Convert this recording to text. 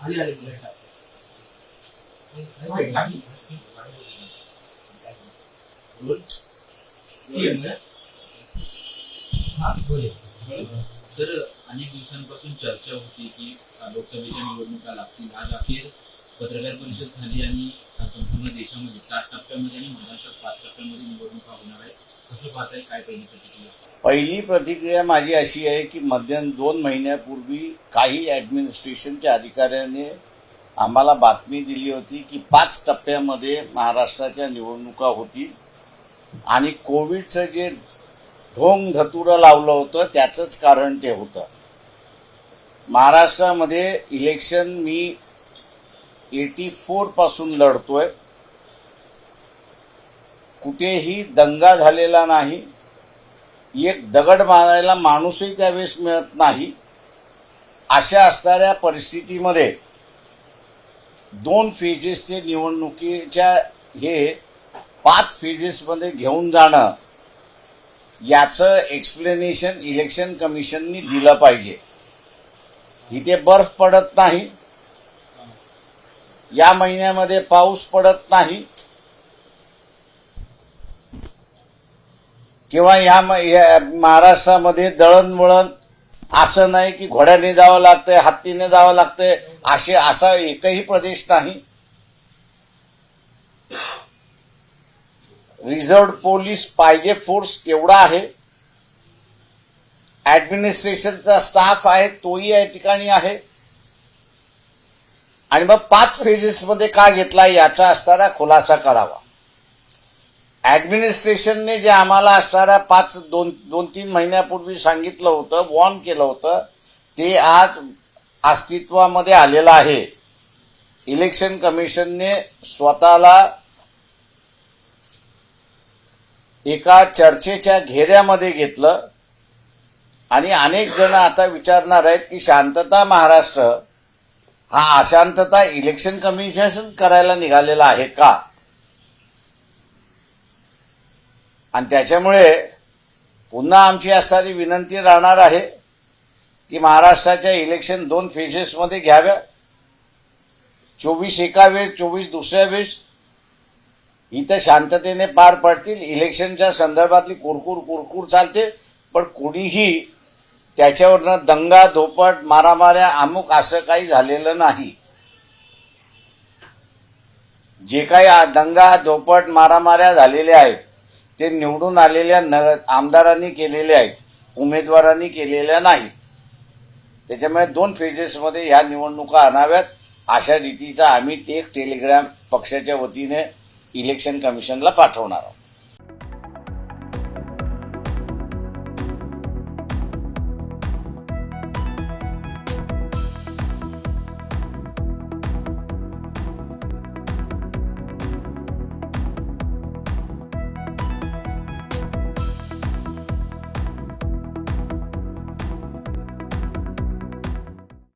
आली सर अनेक दिवसांपासून चर्चा होती की लोकसभेच्या निवडणुका लागतील. आज अखेर पत्रकार परिषद झाली आणि संपूर्ण देशामध्ये सात टप्प्यामध्ये आणि महाराष्ट्रात पाच टप्प्यामध्ये निवडणुका होणार आहेत. पहिली प्रतिक्रिया? माझी अशी आहे की मध्यम दोन महिन्यापूर्वी काही ॲडमिनिस्ट्रेशनच्या अधिकाऱ्याने आम्हाला बातमी दिली होती की पाच टप्प्यामध्ये महाराष्ट्राच्या निवडणुका होतील. आणि कोविडचं जे ढोंग धतुरं लावलं होतं त्याचंच कारण ते होतं. महाराष्ट्रामध्ये इलेक्शन मी एटी फोरपासून लढतो लढतोय. कुठेही दंगा झालेला नाही. एक दगड मारायला माणूसही त्यावेळेस मिळत नाही. अशा असणाऱ्या परिस्थितीमध्ये दोन फेजेसचे निवडणुकीच्या हे पाच फेजेसमध्ये घेऊन जाणं याचं एक्सप्लेनेशन इलेक्शन कमिशननी दिलं पाहिजे. इथे बर्फ पडत नाही. या महिन्यामध्ये पाऊस पडत नाही. किंवा या म- महाराष्ट्रामध्ये दळणवळण असं नाही की घोड्याने जावं लागतंय हत्तीने जावं लागतंय असे असा एकही प्रदेश नाही. रिझर्व पोलीस पाहिजे फोर्स तेवढा आहे. ऍडमिनिस्ट्रेशनचा स्टाफ आहे तोही या ठिकाणी आहे. आणि मग पाच फेजेसमध्ये का घेतला याचा असणारा खुलासा करावा. ऍडमिनिस्ट्रेशनने जे आम्हाला असणाऱ्या पाच दोन दोन तीन महिन्यापूर्वी सांगितलं होतं वॉर्न केलं होतं ते आज अस्तित्वामध्ये आलेलं आहे. इलेक्शन कमिशनने स्वतःला एका चर्चेच्या घेऱ्यामध्ये घेतलं आणि अनेक जण आता विचारणार आहेत की शांतता महाराष्ट्र हा अशांतता इलेक्शन कमिशन करायला निघालेला आहे का? आणि त्याच्यामुळे पुन्हा आमची असणारी विनंती राहणार आहे की महाराष्ट्राच्या इलेक्शन दोन फेजेसमध्ये घ्याव्या. चोवीस एका वेळेस चोवीस दुसऱ्या वेळेस इथं शांततेने पार पडतील. इलेक्शनच्या संदर्भातली कुरकुर कुरकुर चालते. पण कुणीही त्याच्यावरनं दंगा धोपट मारामाऱ्या अमुक असं काही झालेलं नाही. जे काही दंगा धोपट मारामाऱ्या झालेल्या आहेत ते निवडून आलेल्या न आमदारांनी केलेले आहेत उमेदवारांनी केलेल्या नाहीत. त्याच्यामुळे दोन फेजेसमध्ये ह्या निवडणुका आणाव्यात. अशा रीतीचा आम्ही एक टेलिग्राम पक्षाच्या वतीने इलेक्शन कमिशनला पाठवणार आहोत.